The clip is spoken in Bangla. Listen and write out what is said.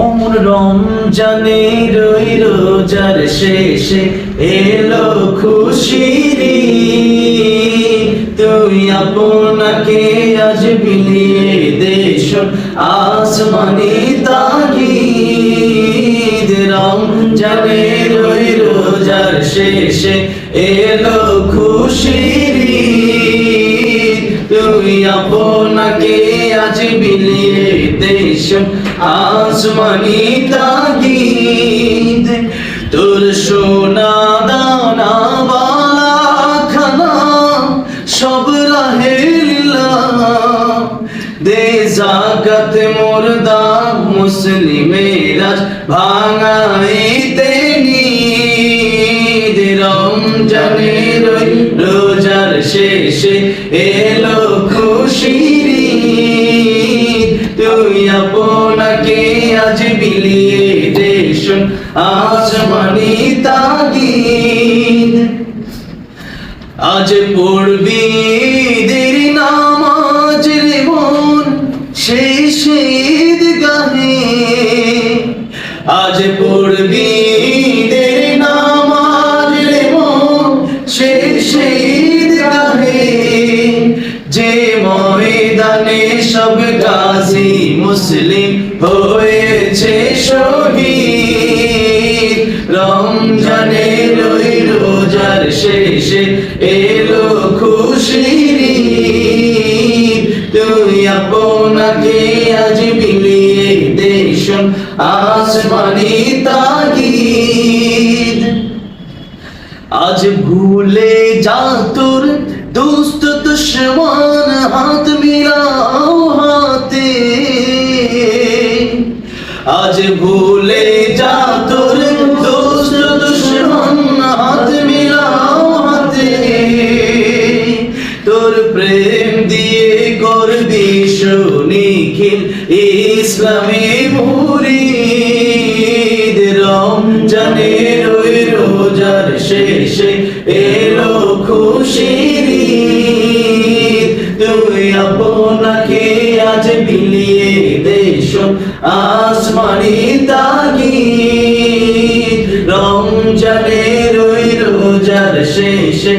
মোর রমজানের ওই রোজার শেষে এলো খুশির। তুই আপনাকে আজ বিলিয়ে দেশ আসমানি তাগিদ রমজানের ওই রোজার শেষে এলো খুশির। তুই আপনাকে আজ বিলিয়ে দেশ আসমানি তাগিদ তোর সোনা দানা বালা খানা সব রাহেলা দে জাগাত মুর্দা মুসলিমেরা ভাঙাইতে নিদ রমজানের রোজার শেষে এলো ঈদ। তুই আপনাকে আজ বিলিয়ে দেশ আসমানি তাগিদ আজ পড়বি দের নামাজ রে সেই শীত গাহে আজ পড়বি দের নামাজ রে সেই শীত গাহে যে ময়দানে সব গাজী মুসলিম হয়েছে শহীদ। রমজানের ওই রোজার শেষে এলো খুশির তুই আপনাকে আজ বিলিয়ে দেশ আসমানি তাগিদ। আজ ভুলে যা তোর দোস্ত দুশ্মন হাত আজ ভুলে যা তোর দোস্ত দুশ্মন হাত মিলাও হাতে তোর প্রেম দিয়ে করবি সুনিখিল ইসলামী মুরিদ রমজানের ওই রোজার শেষে এলো খুশির। তুই আপনাকে আজ বিলিয়ে আসমানি তাগি রমজানের ওই রোজার শেষে